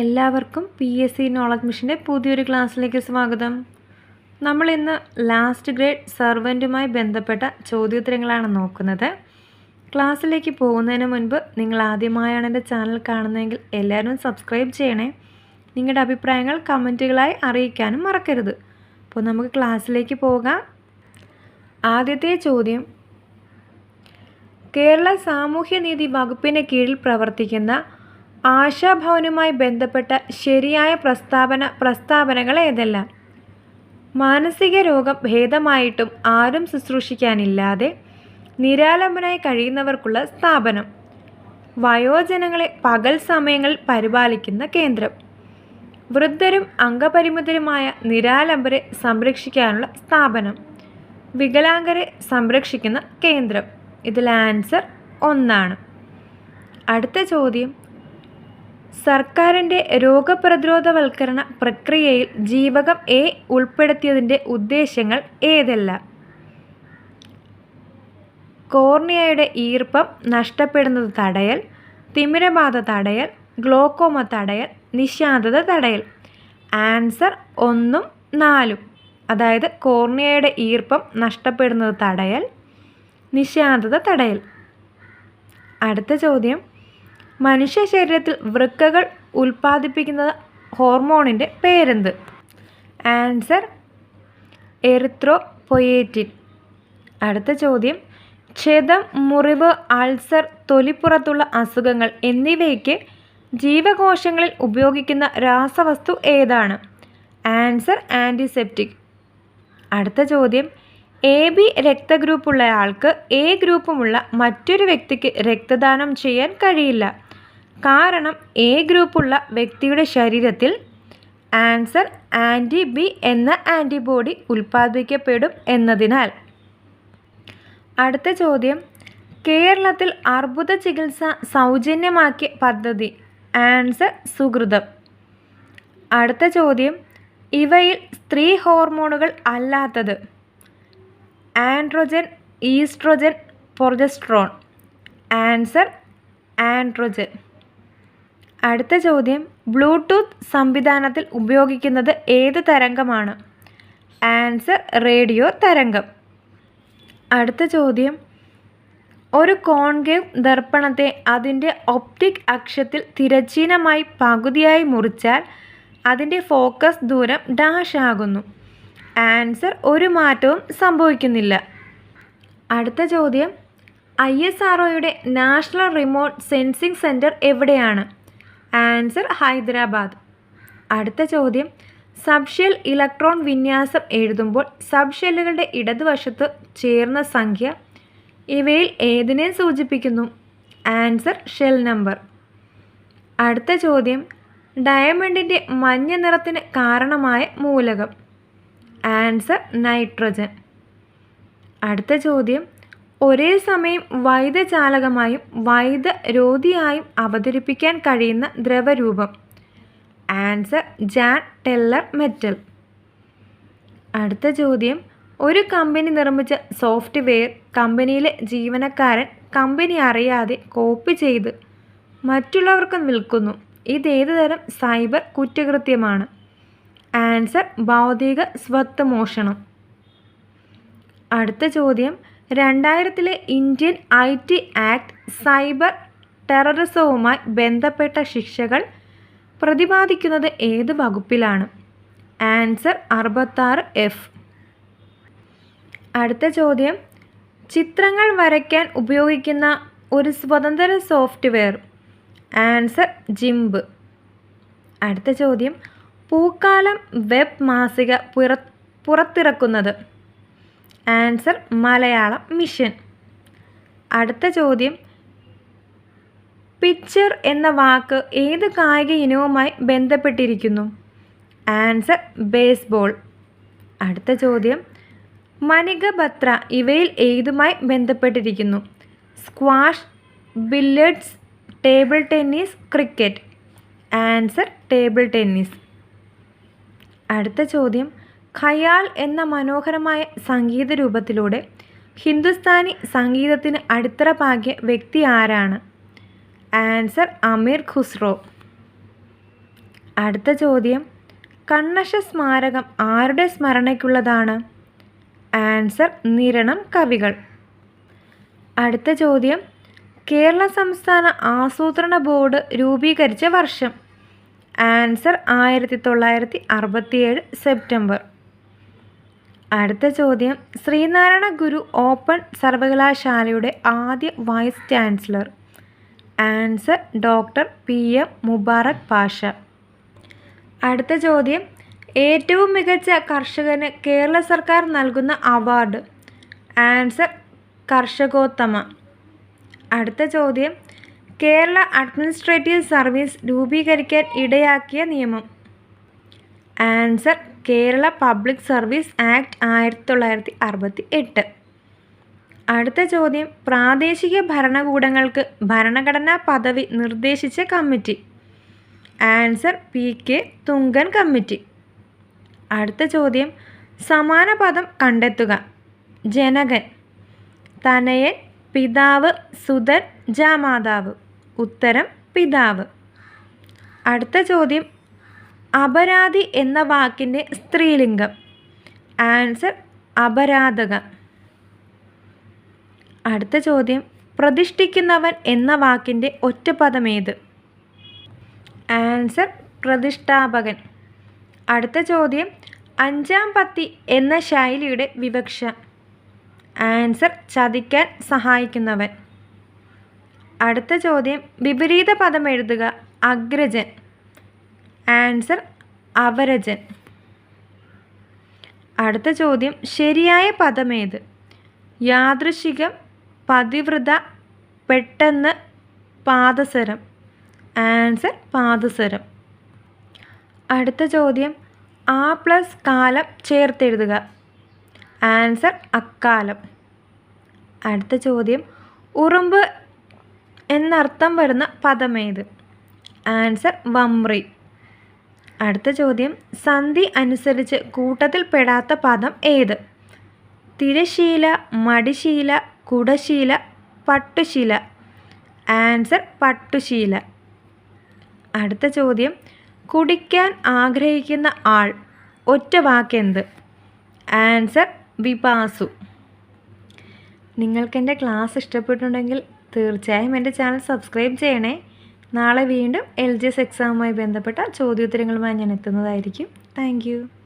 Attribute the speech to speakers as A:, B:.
A: എല്ലാവർക്കും P S C knowledge മിഷന്റെ പുതിയൊരു ക്ലാസ്സിലേക്ക് സ്വാഗതം. നമ്മൾ ഇന്ന് ലാസ്റ്റ് ഗ്രേഡ് സർവന്റുമായി ബന്ധപ്പെട്ട ചോദ്യോത്തരങ്ങളാണ് നോക്കുന്നത്. ക്ലാസ്സിലേക്ക് പോകുന്നതിന് മുൻപ് നിങ്ങൾ ആദ്യമായാണ് എന്റെ ചാനൽ കാണുന്നതെങ്കിൽ എല്ലാവരും സബ്സ്ക്രൈബ് ചെയ്യണേ. നിങ്ങളുടെ അഭിപ്രായങ്ങൾ കമന്റുകളായി അറിയിക്കാനും മറക്കരുത്. അപ്പോൾ നമുക്ക് ക്ലാസ്സിലേക്ക് പോകാം. ആദ്യത്തെ ചോദ്യം. കേരള സാമൂഹ്യനീതി വകുപ്പിന് കീഴിൽ പ്രവർത്തിക്കുന്ന ആശാഭവനുമായി ബന്ധപ്പെട്ട ശരിയായ പ്രസ്താവന പ്രസ്താവനകൾ ഏതെല്ലാം? മാനസിക രോഗം ഭേദമായിട്ടും ആരും ശുശ്രൂഷിക്കാനില്ലാതെ നിരാലംബനായി കഴിയുന്നവർക്കുള്ള സ്ഥാപനം. വയോജനങ്ങളെ പകൽ സമയങ്ങളിൽ പരിപാലിക്കുന്ന കേന്ദ്രം. വൃദ്ധരും അംഗപരിമിതരുമായ നിരാലംബരെ സംരക്ഷിക്കാനുള്ള സ്ഥാപനം. വികലാംഗരെ സംരക്ഷിക്കുന്ന കേന്ദ്രം. ഇതിൽ ആൻസർ ഒന്നാണ്. അടുത്ത ചോദ്യം. സർക്കാരിന്റെ രോഗപ്രതിരോധവൽക്കരണ പ്രക്രിയയിൽ ജീവകം എ ഉൾപ്പെടുത്തിയതിന്റെ ഉദ്ദേശങ്ങൾ ഏതെല്ലാം? കോർണിയയുടെ ഈർപ്പം നഷ്ടപ്പെടുന്നത് തടയൽ തിമിരബാധ തടയൽ ഗ്ലോക്കോമ തടയൽ നിശാന്തത തടയൽ. ആൻസർ ഒന്നും നാലും. അതായത് കോർണിയയുടെ ഈർപ്പം നഷ്ടപ്പെടുന്നത് തടയൽ നിശാന്തത തടയൽ. അടുത്ത ചോദ്യം. മനുഷ്യ ശരീരത്തിൽ വൃക്കകൾ ഉൽപ്പാദിപ്പിക്കുന്ന ഹോർമോണിന്റെ പേരെന്ത്? ആൻസർ എറിത്രോ പൊയേറ്റിൻ അടുത്ത ചോദ്യം ക്ഷതം മുറിവ് അൾസർ തൊലിപ്പുറത്തുള്ള അസുഖങ്ങൾ എന്നിവയ്ക്ക് ജീവകോശങ്ങളിൽ ഉപയോഗിക്കുന്ന രാസവസ്തു ഏതാണ്? Answer antiseptic. അടുത്ത ചോദ്യം എ ബി രക്തഗ്രൂപ്പുള്ളയാൾക്ക് എ ഗ്രൂപ്പുമുള്ള മറ്റൊരു വ്യക്തിക്ക് രക്തദാനം ചെയ്യാൻ കഴിയില്ല. കാരണം എ ഗ്രൂപ്പുള്ള വ്യക്തിയുടെ ശരീരത്തിൽ ആൻസർ ആന്റി ബി എന്ന ആന്റിബോഡി ഉൽപ്പാദിപ്പിക്കപ്പെടും എന്നതിനാൽ. അടുത്ത ചോദ്യം. കേരളത്തിൽ അർബുദ ചികിത്സ സൗജന്യമാക്കിയ പദ്ധതി. ആൻസർ സുഹൃതം അടുത്ത ചോദ്യം. ഇവയിൽ സ്ത്രീ ഹോർമോണുകൾ അല്ലാത്തത്. Androgen oestrogen progesterone. Answer androgen. അടുത്ത ചോദ്യം. ബ്ലൂടൂത്ത് സംവിധാനത്തിൽ ഉപയോഗിക്കുന്നത് ഏത് തരംഗമാണ്? ആൻസർ റേഡിയോ തരംഗം. അടുത്ത ചോദ്യം. ഒരു കോൺകേവ് ദർപ്പണത്തെ അതിന്റെ ഒപ്റ്റിക് അക്ഷത്തിൽ തിരച്ചീനമായി പകുതിയായി മുറിച്ചാൽ അതിന്റെ ഫോക്കസ് ദൂരം ഡാഷ് ആകുന്നു. ആൻസർ ഒരു മാറ്റവും സംഭവിക്കുന്നില്ല. അടുത്ത ചോദ്യം. I S R national remote sensing centre എവിടെയാണ്? ആൻസർ ഹൈദരാബാദ്. അടുത്ത ചോദ്യം. സബ്ഷെൽ ഇലക്ട്രോൺ വിന്യാസം എഴുതുമ്പോൾ സബ്ഷെല്ലുകളുടെ ഇടതുവശത്ത് ചേർന്ന സംഖ്യ ഇവയിൽ ഏതിനെ സൂചിപ്പിക്കുന്നു? Answer shell number. അടുത്ത ചോദ്യം. ഡയമണ്ടിന്റെ മഞ്ഞ നിറത്തിന് കാരണമായ മൂലകം. Answer nitrogen. അടുത്ത ചോദ്യം. ഒരേ സമയം വൈദ്യചാലകമായും വൈദ്യരോധിയായും അവതരിപ്പിക്കാൻ കഴിയുന്ന ദ്രവരൂപം. Answer Jahn Teller metal. അടുത്ത ചോദ്യം. ഒരു കമ്പനി നിർമ്മിച്ച സോഫ്റ്റ്വെയർ കമ്പനിയിലെ ജീവനക്കാരൻ കമ്പനി അറിയാതെ കോപ്പി ചെയ്ത് മറ്റുള്ളവർക്ക് വിൽക്കുന്നു. ഇതേത് തരം സൈബർ കുറ്റകൃത്യമാണ്? ആൻസർ ഭൗതിക സ്വത്ത് മോഷണം. അടുത്ത ചോദ്യം. രണ്ടായിരത്തിലെ Indian I T act cyber ടെററിസവുമായി ബന്ധപ്പെട്ട ശിക്ഷകൾ പ്രതിപാദിക്കുന്നത് ഏത് വകുപ്പിലാണ്? ആൻസർ അറുപത്താറ് എഫ്. അടുത്ത ചോദ്യം. ചിത്രങ്ങൾ വരയ്ക്കാൻ ഉപയോഗിക്കുന്ന ഒരു സ്വതന്ത്ര സോഫ്റ്റ്വെയർ. Answer GIMP. അടുത്ത ചോദ്യം. പൂക്കാലം വെബ് മാസിക പുറ പുറത്തിറക്കുന്നത്. Answer Malayalam mission. അടുത്ത ചോദ്യം. പിക്ചർ എന്ന വാക്ക് ഏത് കായിക ഇനവുമായി ബന്ധപ്പെട്ടിരിക്കുന്നു? Answer baseball. അടുത്ത ചോദ്യം. മനിക ബത്ര ഇവയിൽ ഏതുമായി ബന്ധപ്പെട്ടിരിക്കുന്നു? Squash billiards table tennis cricket. Answer table tennis. അടുത്ത ചോദ്യം. ഖയാൽ എന്ന മനോഹരമായ സംഗീത രൂപത്തിലൂടെ ഹിന്ദുസ്ഥാനി സംഗീതത്തിന് അടിത്തറ പാകിയ വ്യക്തി ആരാണ്? ആൻസർ അമീർ ഖുസ്രോ. അടുത്ത ചോദ്യം കണ്ണശ സ്മാരകം ആരുടെ സ്മരണയ്ക്കുള്ളതാണ്? ആൻസർ നിരണം കവികൾ. അടുത്ത ചോദ്യം കേരള സംസ്ഥാന ആസൂത്രണ ബോർഡ് രൂപീകരിച്ച വർഷം. ആൻസർ ആയിരത്തി തൊള്ളായിരത്തി അറുപത്തിയേഴ് സെപ്റ്റംബർ. അടുത്ത ചോദ്യം. ശ്രീനാരായണ ഗുരു ഓപ്പൺ സർവകലാശാലയുടെ ആദ്യ vice chancellor. Answer doctor P M Mubarak Pasha. അടുത്ത ചോദ്യം. ഏറ്റവും മികച്ച കർഷകന് കേരള സർക്കാർ നൽകുന്ന അവാർഡ്. ആൻസർ കർഷകോത്തമ. അടുത്ത ചോദ്യം. കേരള അഡ്മിനിസ്ട്രേറ്റീവ് സർവീസ് രൂപീകരിക്കാൻ ഇടയാക്കിയ നിയമം. Answer Kerala public service act ആയിരത്തി തൊള്ളായിരത്തി അറുപത്തി എട്ട് അടുത്ത ചോദ്യം പ്രാദേശിക ഭരണകൂടങ്ങൾക്ക് ഭരണഘടനാ പദവി നിർദ്ദേശിച്ച committee. Answer P K Thungon committee. അടുത്ത ചോദ്യം സമാന പദം കണ്ടെത്തുക. ജനകൻ. തനയൻ പിതാവ് സുതൻ ജാമാതാവ്. ഉത്തരം പിതാവ്. അടുത്ത ചോദ്യം അപരാധി എന്ന വാക്കിന്റെ സ്ത്രീലിംഗം. ആൻസർ അപരാധക. അടുത്ത ചോദ്യം പ്രതിഷ്ഠിക്കുന്നവൻ എന്ന വാക്കിന്റെ ഒറ്റപ്പദമേത്? ആൻസർ പ്രതിഷ്ഠാപകൻ. അടുത്ത ചോദ്യം അഞ്ചാം പത്തി എന്ന ശൈലിയുടെ വിവക്ഷ. ആൻസർ ചതിക്കാൻ സഹായിക്കുന്നവൻ. അടുത്ത ചോദ്യം വിപരീത പദം എഴുതുക അഗ്രജൻ. ആൻസർ അവരജൻ. അടുത്ത ചോദ്യം ശരിയായ പദമേത്? യാദൃശികം പതിവ്രത പെട്ടെന്ന് പാദസരം. ആൻസർ പാദസരം. അടുത്ത ചോദ്യം ആ പ്ലസ് കാലം ചേർത്തെഴുതുക. ആൻസർ അക്കാലം. അടുത്ത ചോദ്യം ഉറുമ്പ് എന്നർത്ഥം വരുന്ന പദമേത്? ആൻസർ വമ്രി. അടുത്ത ചോദ്യം സന്ധി അനുസരിച്ച് കൂട്ടത്തിൽ പെടാത്ത പദം ഏത്? തിരശീല മടിശീല കുടശീല പട്ടുശീല. ആൻസർ പട്ടുശീല. അടുത്ത ചോദ്യം കുടിക്കാൻ ആഗ്രഹിക്കുന്ന ആൾ ഒറ്റ വാക്കെന്ത്? ആൻസർ വിപാസു. നിങ്ങൾക്ക് എന്റെ ക്ലാസ് ഇഷ്ടപ്പെട്ടുണ്ടെങ്കിൽ തീർച്ചയായും എന്റെ ചാനൽ സബ്സ്ക്രൈബ് ചെയ്യണേ. നാളെ വീണ്ടും എൽ ജി എസ് എക്സാമുമായി ബന്ധപ്പെട്ട ചോദ്യോത്തരങ്ങളുമായി ഞാൻ എത്തുന്നതായിരിക്കും. താങ്ക്